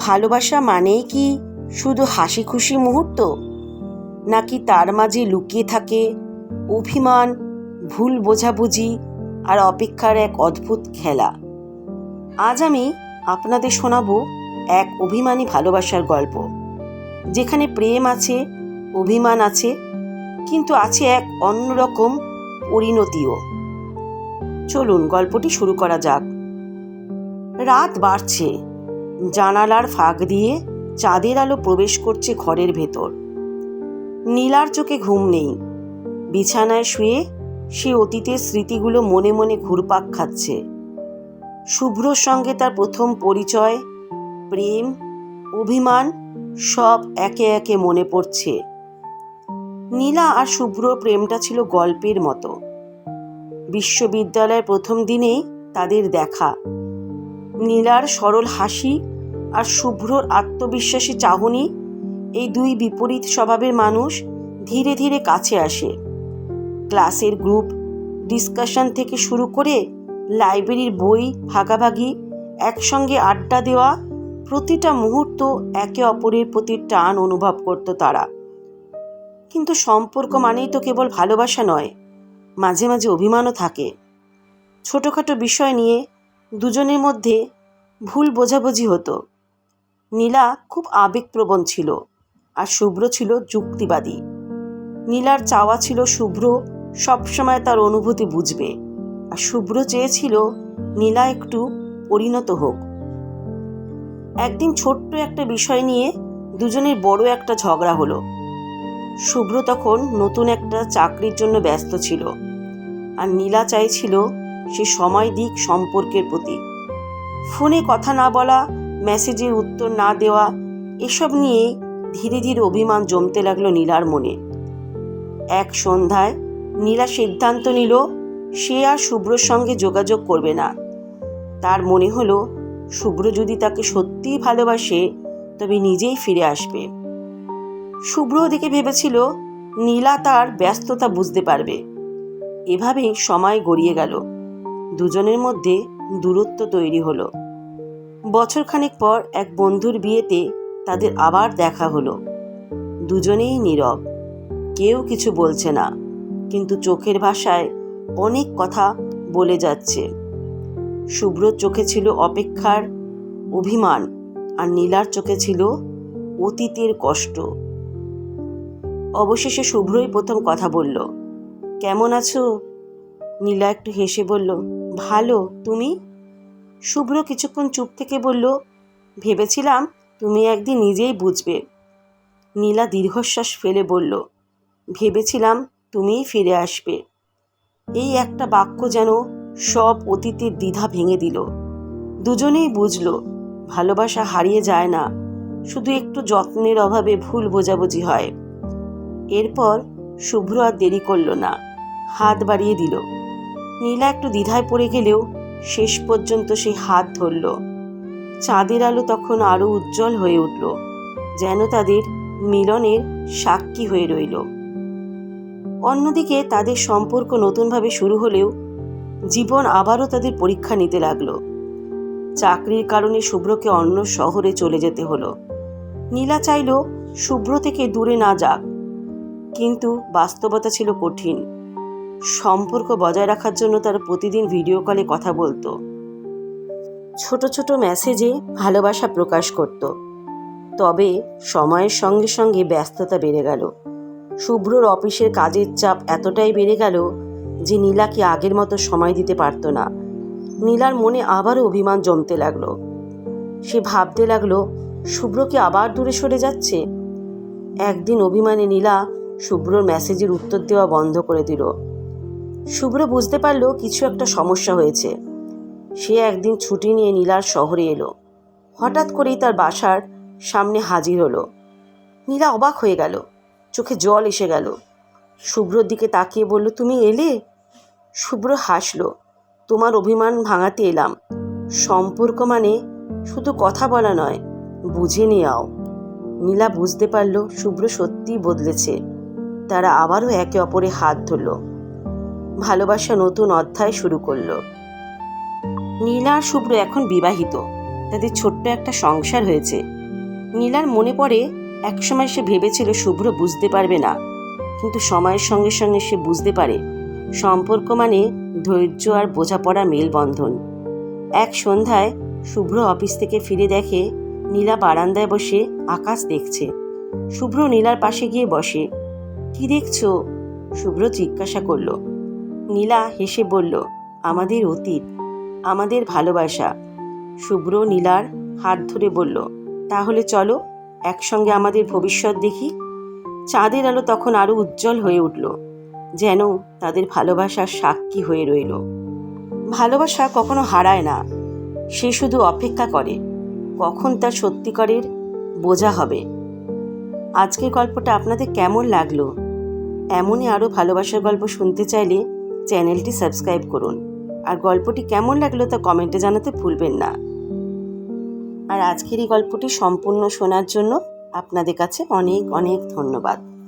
ভালোবাসা মানেই কি শুধু হাসি খুশি মুহূর্ত? নাকি তার মাঝে লুকিয়ে থাকে অভিমান, ভুল বোঝাবুঝি আর অপেক্ষার এক অদ্ভুত খেলা? আজ আমি আপনাদের শোনাবো এক অভিমানী ভালোবাসার গল্প, যেখানে প্রেম আছে, অভিমান আছে, কিন্তু আছে এক অন্যরকম পরিণতিও। চলুন গল্পটি শুরু করা যাক। রাত বাড়ছে। জানালার ফাঁক দিয়ে চাঁদের আলো প্রবেশ করছে ঘরের ভেতর। নীলার চোখে ঘুম নেই। বিছানায় শুয়ে সে অতীতের স্মৃতিগুলো মনে মনে ঘুরপাক খাচ্ছে। শুভ্রর সঙ্গে তার প্রথম পরিচয়, প্রেম, অভিমান সব একে একে মনে পড়ছে। নীলা আর শুভ্র প্রেমটা ছিল গল্পের মতো। বিশ্ববিদ্যালয়ের প্রথম দিনেই তাদের দেখা। নীলার সরল হাসি আর শুভ্রর আত্মবিশ্বাসী চাহনি, এই দুই বিপরীত স্বভাবের মানুষ ধীরে ধীরে কাছে আসে। ক্লাসের গ্রুপ ডিসকাশন থেকে শুরু করে লাইব্রেরির বই ভাগাভাগি, একসঙ্গে আড্ডা দেওয়া, প্রতিটা মুহূর্ত একে অপরের প্রতি টান অনুভব করত তারা। কিন্তু সম্পর্ক মানেই তো কেবল ভালোবাসা নয়, মাঝে মাঝে অভিমানও থাকে। ছোটোখাটো বিষয় নিয়ে দুজনের মধ্যে ভুল বোঝাবুঝি হতো। নীলা খুব আবেগপ্রবণ ছিল আর শুভ্র ছিল যুক্তিবাদী। নীলার চাওয়া ছিল শুভ্র সবসময় তার অনুভূতি বুঝবে আর শুভ্র চেয়েছিল নীলা একটু পরিণত হোক। একদিন ছোট্ট একটা বিষয় নিয়ে দুজনের বড় একটা ঝগড়া হলো। শুভ্র তখন নতুন একটা চাকরির জন্য ব্যস্ত ছিল আর নীলা চাইছিল সে সময় দিক সম্পর্কের প্রতি। ফোনে কথা না বলা, মেসেজের উত্তর না দেওয়া, এসব নিয়ে ধীরে ধীরে অভিমান জমতে লাগল নীলার মনে। এক সন্ধ্যায় নীলা সিদ্ধান্ত নিল, সে আর শুভ্রর সঙ্গে যোগাযোগ করবে না। তার মনে হলো, শুভ্র যদি তাকে সত্যিই ভালোবাসে, তবে নিজেই ফিরে আসবে। শুভ্র ওদিকে ভেবেছিল, নীলা তার ব্যস্ততা বুঝতে পারবে। এভাবেই সময় গড়িয়ে গেল। দুজনের মধ্যে দূরত্ব তৈরি হলো। বছরখানেক পর এক বন্ধুর বিয়েতে তাদের আবার দেখা হলো। দুজনেই নীরব। কেউ কিছু বলছে না, কিন্তু চোখের ভাষায় অনেক কথা বলে যাচ্ছে। শুভ্রর চোখে ছিল অপেক্ষার অভিমান আর নীলার চোখে ছিল অতীতের কষ্ট। অবশেষে শুভ্রই প্রথম কথা বলল, কেমন আছো? নীলা একটু হেসে বলল, ভালো, তুমি? শুভ্র কিছুক্ষণ চুপ থেকে বলল, ভেবেছিলাম তুমি একদিন নিজেই বুঝবে। নীলা দীর্ঘশ্বাস ফেলে বলল, ভেবেছিলাম তুমিই ফিরে আসবে। এই একটা বাক্য যেন সব অতীতের দ্বিধা ভেঙে দিল। দুজনেই বুঝল, ভালোবাসা হারিয়ে যায় না, শুধু একটু যত্নের অভাবে ভুল বোঝাবুঝি হয়। এরপর শুভ্র আর দেরি করল না, হাত বাড়িয়ে দিল। নীলা একটু দ্বিধায় পড়ে গেলেও শেষ পর্যন্ত সে হাত ধরল। চাঁদের আলো তখন আরও উজ্জ্বল হয়ে উঠল, যেন তাদের মিলনের সাক্ষী হয়ে রইল। অন্যদিকে তাদের সম্পর্ক নতুনভাবে শুরু হলেও জীবন আবারও তাদের পরীক্ষা নিতে লাগল। চাকরির কারণে শুভ্রকে অন্য শহরে চলে যেতে হলো। নীলা চাইল শুভ্র থেকে দূরে না যাক, কিন্তু বাস্তবতা ছিল কঠিন। সম্পর্ক বজায় রাখার জন্য তারা প্রতিদিন ভিডিও কলে কথা বলতো। ছোট ছোট মেসেজে ভালোবাসা প্রকাশ করত। তবে সময়ের সঙ্গে সঙ্গে ব্যস্ততা বেড়ে গেল। শুভ্রর অফিসের কাজের চাপ এতটাই বেড়ে গেল যে নীলাকে আগের মতো সময় দিতে পারত না। নীলার মনে আবারও অভিমান জমতে লাগল। সে ভাবতে লাগল, শুভ্র কি আবার দূরে সরে যাচ্ছে? একদিন অভিমানে নীলা শুভ্রর মেসেজের উত্তর দেওয়া বন্ধ করে দিল। শুভ্র বুঝতে পারল কিছু একটা সমস্যা হয়েছে। সে একদিন ছুটি নিয়ে নীলার শহরে এলো। হঠাৎ করেই তার বাসার সামনে হাজির হলো। নীলা অবাক হয়ে গেল। চোখে জল এসে গেল। শুভ্রর দিকে তাকিয়ে বলল, তুমি এলে? শুভ্র হাসলো, তোমার অভিমান ভাঙাতে এলাম। সম্পর্ক মানে শুধু কথা বলা নয়, বুঝে নেওয়াও নীলা বুঝতে পারল শুভ্র সত্যিই বদলেছে। তারা আবারও একে অপরে হাত ধরল। ভালোবাসা নতুন অধ্যায় শুরু করল। নীলা আর শুভ্র এখন বিবাহিত। তাদের ছোট্ট একটা সংসার হয়েছে। নীলার মনে পড়ে, একসময় সে ভেবেছিল শুভ্র বুঝতে পারবে না। কিন্তু সময়ের সঙ্গে সঙ্গে সে বুঝতে পারে, সম্পর্ক মানে ধৈর্য আর বোঝাপড়া মেলবন্ধন। এক সন্ধ্যায় শুভ্র অফিস থেকে ফিরে দেখে, নীলা বারান্দায় বসে আকাশ দেখছে। শুভ্র নীলার পাশে গিয়ে বসে, কি দেখছ? শুভ্র জিজ্ঞাসা করল। নীলা হেসে বলল, আমাদের অতীত, আমাদের ভালোবাসা। শুভ্র নীলার হাত ধরে বলল, তাহলে চলো একসঙ্গে আমাদের ভবিষ্যৎ দেখি। চাঁদের আলো তখন আরও উজ্জ্বল হয়ে উঠল, যেন তাদের ভালোবাসার সাক্ষী হয়ে রইল। ভালোবাসা কখনো হারায় না, সে শুধু অপেক্ষা করে, কখন তার সত্যিকারের বোঝা হবে। আজকের গল্পটা আপনাদের কেমন লাগল? এমনই আরও ভালোবাসার গল্প শুনতে চাইলে চ্যানেলটি সাবস্ক্রাইব করুন। আর গল্পটি কেমন লাগল তা কমেন্টে জানাতে ভুলবেন না। আর আজকের এই গল্পটি সম্পূর্ণ শোনার জন্য আপনাদের কাছে অনেক অনেক ধন্যবাদ।